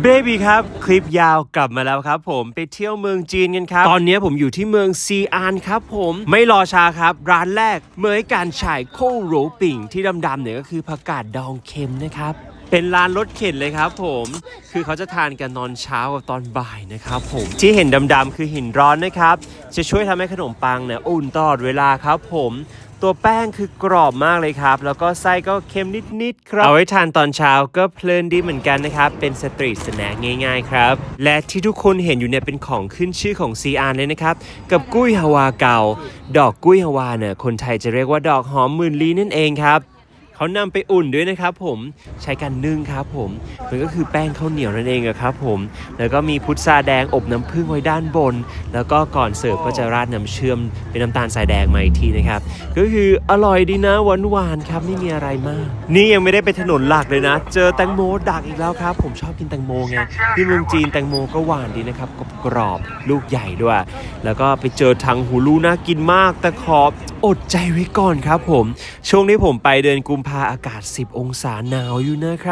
เบบี้ครับคลิปยาวกลับมาแล้วครับ ผมไปเที่ยวเมืองจีนกันครับ ตอนนี้ผมอยู่ที่เมืองซีอานครับผมไม่รอช้าครับ ร้านแรกเมยการฉายโคโรปิ่งที่ดำๆเนี่ยก็คือผักกาดดองเค็มนะครับ เป็นร้านรถเข็นเลยครับผมคือเขาจะทานกันตอนเช้ากับตอนบ่ายนะครับผมที่เห็นดำๆคือหินร้อนนะครับ จะช่วยทำให้ขนมปังเนี่ยอุ่นตลอดเวลาครับผมตัวแป้งคือกรอบมากเลยครับ แล้วก็ไส้ก็เค็มนิด ๆ ครับ เอาไว้ทานตอนเช้าก็เพลินดีเหมือนกันนะครับ เป็นสตรีทสแน็คง่าย ๆ ครับ และที่ทุกคนเห็นอยู่เนี่ยเป็นของขึ้นชื่อของซีอานเลยนะครับ กับกุ้ยฮาวาเก่าดอกกุ้ยฮาวาเนี่ยคนไทยจะเรียกว่าดอกหอมหมื่นลีนั่นเองครับ เขานำไปอุ่นด้วยนะครับผมใช้การนึ่งครับผมมันก็คือแป้งข้าวเหนียวนั่นเองครับผมแล้วก็มีพุทราแดงอบน้ำผึ้งไว้ด้านบน แล้วก็ก่อนเสิร์ฟก็จะราดน้ำเชื่อมเป็นน้ำตาลทรายแดงมาอีกทีนะครับก็คืออร่อยดีนะหวานหวานๆครับไม่มีอะไรมาก นี่ยังไม่ได้ไปถนนหลักเลยนะ เจอแตงโมดักอีกแล้วครับ ผมชอบกินแตงโมไงที่เมืองจีนแตงโมก็หวานดีนะครับกรอบลูกใหญ่ด้วย แล้วก็ไปเจอทางหูลูน่ากินมากแต่ขอบ อดใจไว้ก่อนครับผม ช่วงที่ผมไปเดือนกุมภาอากาศ 10 องศาหนาวอยู่นะครับ